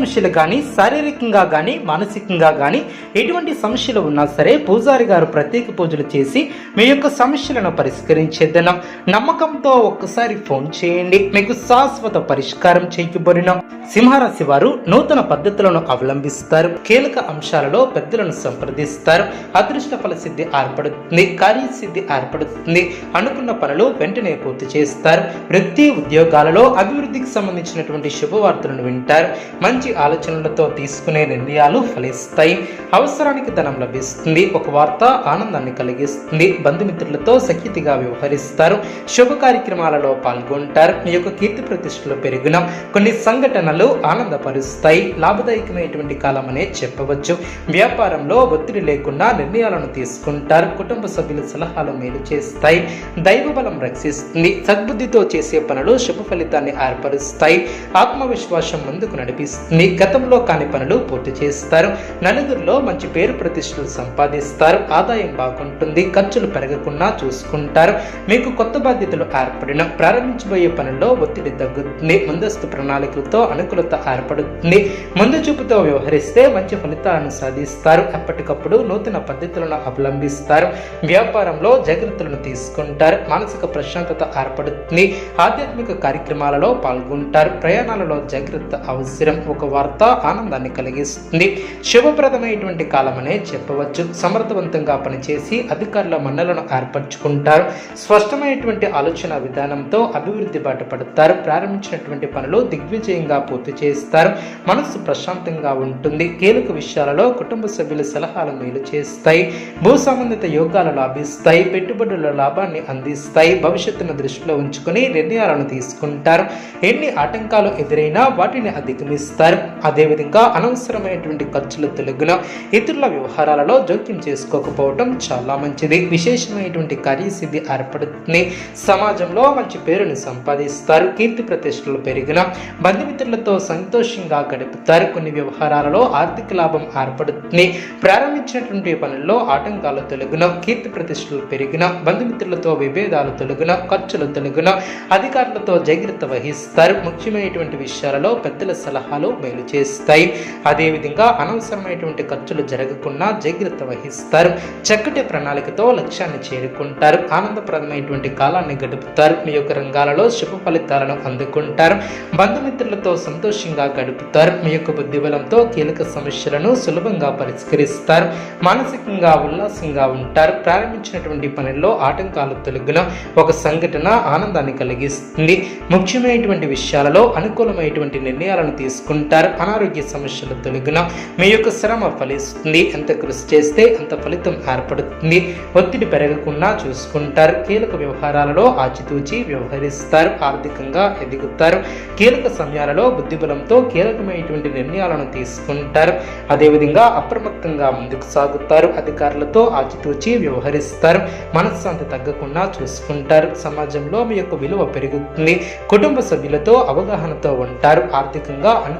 సమస్యలు కానీ శారీరకంగా కానీ మానసికంగా కానీ ఎటువంటి సమస్యలు ఉన్నా సరే పూజారి గారు ప్రత్యేక పూజలు చేసి మీ యొక్క సమస్యలను పరిష్కరించేద్దాం. నమ్మకంతో ఒక్కసారి ఫోన్ చేయండి. మీకు శాశ్వత పరిష్కారం చేయబడిన సింహరాశి వారు నూతన పద్ధతులను అవలంబిస్తారు. కీలక అంశాలలో పెద్దలను సంప్రదిస్తారు. అదృష్ట ఫల సిద్ధి ఏర్పడుతుంది. కార్యసిద్ధి ఏర్పడుతుంది. అనుకున్న పనులు వెంటనే పూర్తి చేస్తారు. వృత్తి ఉద్యోగాలలో అభివృద్ధికి సంబంధించినటువంటి శుభవార్తలను వింటారు. మంచి ఆలోచనలతో తీసుకునే నిర్ణయాలు ఫలిస్తాయి. అవసరానికి ధనం లభిస్తుంది. ఒక వార్త ఆనందాన్ని కలిగిస్తుంది. బంధుమిత్రులతో సఖ్యతిగా వ్యవహరిస్తారు. శుభ కార్యక్రమాలలో పాల్గొంటారు. మీ యొక్క కీర్తి ప్రతిష్టలు పెరిగిన. కొన్ని సంఘటనలు ఆనందపరుస్తాయి. లాభదాయకమైనటువంటి కాలం అనే చెప్పవచ్చు. వ్యాపారంలో ఒత్తిడి లేకుండా నిర్ణయాలను తీసుకుంటారు. కుటుంబ సభ్యుల సలహాలు మేలు చేస్తాయి. దైవ బలం రక్షిస్తుంది. సద్బుద్ధితో చేసే పనులు శుభ ఫలితాన్ని ఏర్పరుస్తాయి. ఆత్మవిశ్వాసం ముందుకు నడిపిస్తుంది. మీ గతంలో కాని పనులు పూర్తి చేస్తారు. నలుగురిలో మంచి పేరు ప్రతిష్టలు సంపాదిస్తారు. ఆదాయం బాగుంటుంది. ఖర్చులు పెరగకుండా చూసుకుంటారు. మీకు కొత్త బాధ్యతలు ఏర్పడిన ప్రారంభించబోయే పనుల్లో ఒత్తిడి తగ్గుతుంది. ముందస్తు ప్రణాళికలతో అనుకూలత ఏర్పడుతుంది. ముందు చూపుతో వ్యవహరిస్తే మంచి ఫలితాలను సాధిస్తారు. ఎప్పటికప్పుడు నూతన పద్ధతులను అవలంబిస్తారు. వ్యాపారంలో జాగ్రత్తలను తీసుకుంటారు. మానసిక ప్రశాంతత ఏర్పడుతుంది. ఆధ్యాత్మిక కార్యక్రమాలలో పాల్గొంటారు. ప్రయాణాలలో జాగ్రత్త అవసరం. ఒక వార్త ఆనందాన్ని కలిగిస్తుంది. శుభప్రదమైనటువంటి కాలమనే చెప్పవచ్చు. సమర్థవంతంగా పనిచేసి అధికారుల మన్నలను ఏర్పరచుకుంటారు. స్పష్టమైనటువంటి ఆలోచన విధానంతో అభివృద్ధి బాట పడతారు. ప్రారంభించినటువంటి పనులు దిగ్విజయంగా పూర్తి చేస్తారు. మనసు ప్రశాంతంగా ఉంటుంది. కీలక విషయాలలో కుటుంబ సభ్యుల సలహాలు మేలు చేస్తాయి. భూ సంబంధిత యోగాలు లాభిస్తాయి. పెట్టుబడుల లాభాన్ని అందిస్తాయి. భవిష్యత్తును దృష్టిలో ఉంచుకొని నిర్ణయాలను తీసుకుంటారు. ఎన్ని ఆటంకాలు ఎదురైనా వాటిని అధిగమిస్తారు. అదేవిధంగా అనవసరమైనటువంటి ఖర్చుల తొలగిన ఇతరుల వ్యవహారాలలో జోక్యం చేసుకోకపోవడం చాలా మంచిది. విశేషమైనటువంటి కార్యసిద్ధి ఏర్పడుతుంది సమాజంలో మంచి పేరును సంపాదిస్తారు. కీర్తి ప్రతిష్టలు పెరిగిన బంధుమిత్రులతో సంతోషంగా గడుపుతారు. కొన్ని వ్యవహారాలలో ఆర్థిక లాభం ఏర్పడుతుంది. ప్రారంభించినటువంటి పనుల్లో ఆటంకాలు తొలగిన కీర్తి ప్రతిష్టలు పెరిగిన బంధుమిత్రులతో విభేదాలు తొలగిన ఖర్చులు తొలగిన అధికారులతో జాగ్రత్త వహిస్తారు. ముఖ్యమైనటువంటి విషయాలలో పెద్దల సలహాలు మేలు చేస్తాయి. అదేవిధంగా అనవసరమైనటువంటి ఖర్చులు జరగకుండా జాగ్రత్త వహిస్తారు. చక్కటి ప్రణాళికతో లక్ష్యాన్ని చేరుకుంటారు. ఆనందప్రదమైనటువంటి కాలాన్ని గడుపుతారు. మీ యొక్క రంగాలలో శుభ ఫలితాలను అందుకుంటారు. బంధుమిత్రులతో సంతోషంగా గడుపుతారు. మీ యొక్క బుద్ధిబలంతో కీలక సమస్యలను సులభంగా పరిష్కరిస్తారు. మానసికంగా ఉల్లాసంగా ఉంటారు. ప్రారంభించినటువంటి పనుల్లో ఆటంకాలు తొలగిన ఒక సంఘటన ఆనందాన్ని కలిగిస్తుంది. ముఖ్యమైనటువంటి విషయాలలో అనుకూలమైనటువంటి నిర్ణయాలను తీసుకుంటారు. అనారోగ్య సమస్యలు తొలగిన మీ యొక్క శ్రమ ఫలిస్తుంది. ఎంత కృషి చేస్తే అంత ఫలితం ఏర్పడుతుంది. ఒత్తిడి పెరగకుండా చూసుకుంటారు. కీలక వ్యవహారాలలో ఆచితూచి వ్యవహరిస్తారు. ఆర్థికంగా ఎదుగుతారు. కీలక సమయాలలో బుద్ధిబలంతో కీలకమైనటువంటి నిర్ణయాలను తీసుకుంటారు. అదేవిధంగా అప్రమత్తంగా ముందుకు సాగుతారు. అధికారులతో ఆచితూచి వ్యవహరిస్తారు. మనశ్శాంతి తగ్గకుండా చూసుకుంటారు. సమాజంలో మీ యొక్క విలువ పెరుగుతుంది. కుటుంబ సభ్యులతో అవగాహనతో ఉంటారు. ఆర్థికంగా